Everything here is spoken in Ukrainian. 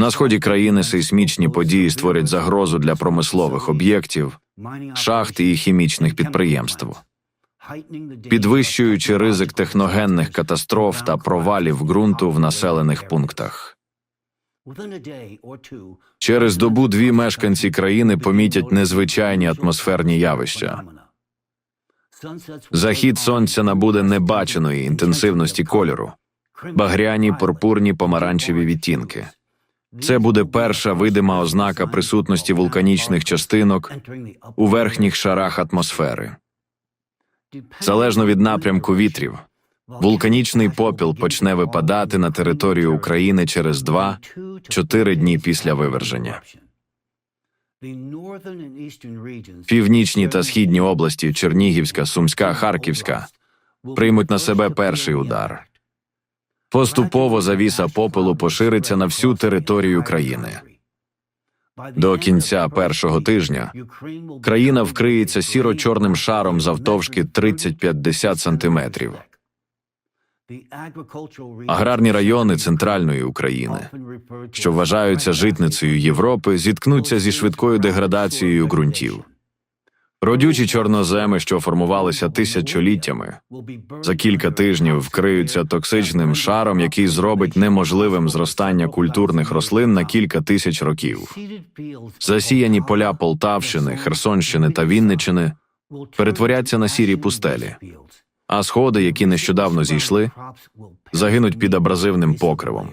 На сході країни сейсмічні події створять загрозу для промислових об'єктів, шахт і хімічних підприємств, підвищуючи ризик техногенних катастроф та провалів ґрунту в населених пунктах. Через добу-дві мешканці країни помітять незвичайні атмосферні явища. Захід сонця набуде небаченої інтенсивності кольору, багряні, пурпурні, помаранчеві відтінки. Це буде перша видима ознака присутності вулканічних частинок у верхніх шарах атмосфери. Залежно від напрямку вітрів, вулканічний попіл почне випадати на територію України через 2-4 дні після виверження. Північні та східні області Чернігівська, Сумська, Харківська приймуть на себе перший удар. Поступово завіса попелу пошириться на всю територію країни. До кінця першого тижня країна вкриється сіро-чорним шаром завтовшки 30-50 сантиметрів. Аграрні райони центральної України, що вважаються житницею Європи, зіткнуться зі швидкою деградацією ґрунтів. Родючі чорноземи, що формувалися тисячоліттями, за кілька тижнів вкриються токсичним шаром, який зробить неможливим зростання культурних рослин на кілька тисяч років. Засіяні поля Полтавщини, Херсонщини та Вінничини перетворяться на сірі пустелі, а сходи, які нещодавно зійшли, загинуть під абразивним покривом.